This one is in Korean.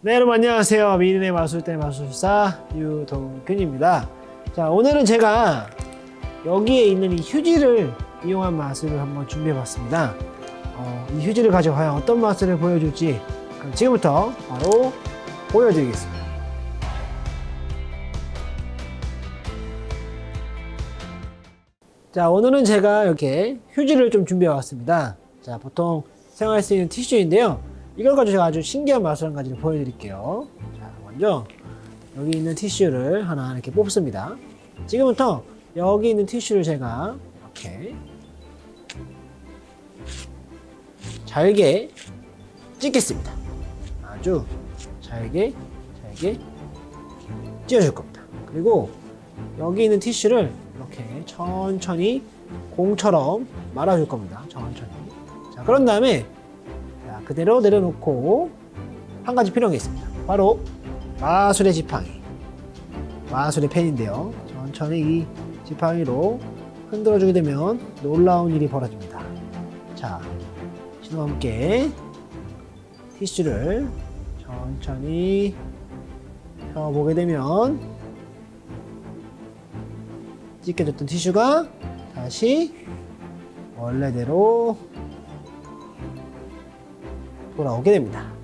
네, 여러분 안녕하세요. 미인의 마술대 마술사 유동균입니다. 자, 오늘은 제가 여기에 있는 이 휴지를 이용한 마술을 한번 준비해봤습니다. 어, 이 휴지를 가지고 과연 어떤 마술을 보여줄지 그럼 지금부터 바로 보여드리겠습니다. 자, 오늘은 제가 이렇게 휴지를 좀 준비해 왔습니다. 자, 보통 사용할 수 있는 티슈인데요. 이걸 가지고 제가 아주 신기한 마술 한 가지를 보여드릴게요. 자, 먼저 여기 있는 티슈를 하나 이렇게 뽑습니다. 지금부터 여기 있는 티슈를 제가 이렇게 잘게 찍겠습니다. 아주 잘게, 잘게 찧어줄 겁니다. 그리고 여기 있는 티슈를 이렇게 천천히 공처럼 말아줄 겁니다. 천천히. 자, 그런 다음에 자, 그대로 내려놓고 한 가지 필요한 게 있습니다. 바로 마술의 지팡이. 마술의 펜인데요. 천천히 이 지팡이로 흔들어주게 되면 놀라운 일이 벌어집니다. 자, 신호와 함께 티슈를 천천히 펴보게 되면 찢겨졌던 티슈가 다시 원래대로 돌아오게 됩니다.